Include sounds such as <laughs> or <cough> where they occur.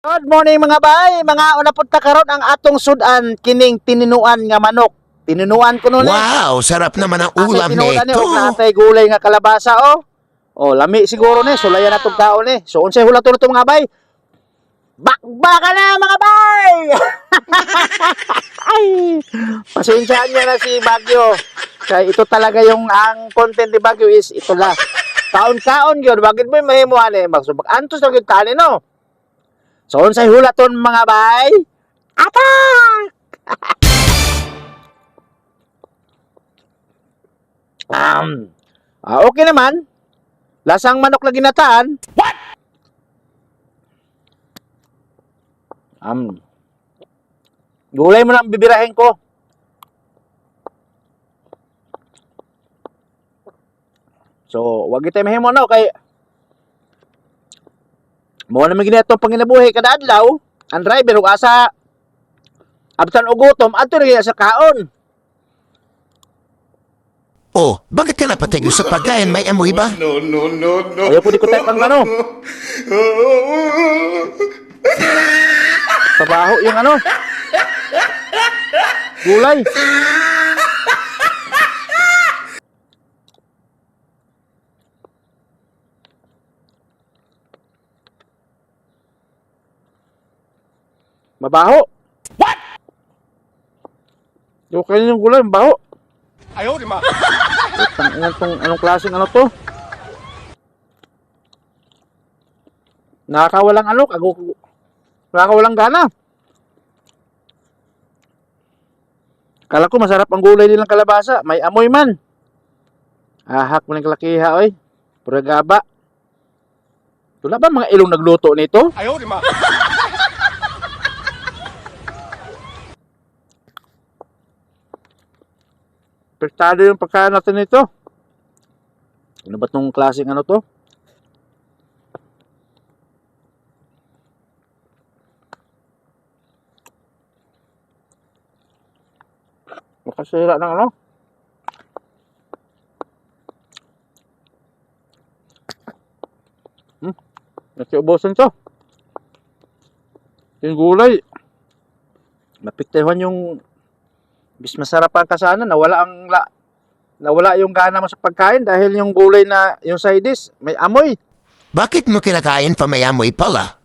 Good morning mga bay, mga una punta karon ang atong sudan kining tininuan nga manok. Tininuan ko nun eh. Wow, sarap naman ang ulam tinulan ni nito. og natay gulay nga kalabasa oh. Oh, lami siguro ni, sulayan na tong taon ni. So unsay hula to mga bay? Bakbaka na mga bay! <laughs> Ay, pasensyahan niya na si Bagyo. Kaya ito talaga yung ang content ni Bagyo is ito la. Kaon-kaon gyud, bakit mo mahimuhan eh? Magsubak antos na gyud tani no. So unsay hula ton mga bay? Attack! <laughs> um, ah, okay naman. Lasang manok na ginataan. What? Um, gulay mo na ang bibirahin ko. So, wag kita mahimo na kay mo na magina itong panginabuhi kada adlaw, ang driver ug asa abtan og gutom adto na sa kaon. Oh, bakit ka napatigil sa pagkain? May amoy ba? No, no, no, no. Ayaw po di ko tayo pang ano. Trabaho yung ano. Gulay. Mabaho. What? Okay yung gulay, mabaho. Ayaw, di ma. Tang ina tong anong klaseng ano to? Nakakawalang ano, kago nakakawalang gana. Kala ko masarap ang gulay nilang kalabasa, may amoy man. Ahak mo ng kalakiha, oy. Pura gaba. Wala ba mga ilong nagluto nito? Ayaw, di ma. Prestado yung pagkain natin nito. Ano ba tong klaseng ano to? Makasira ng ano? Hmm, nakiubusan to. Yung gulay. Napiktehan yung bis masarap ang kasana, nawala ang la, nawala yung gana mo sa pagkain dahil yung gulay na yung side dish may amoy. Bakit mo kinakain pa may amoy pala?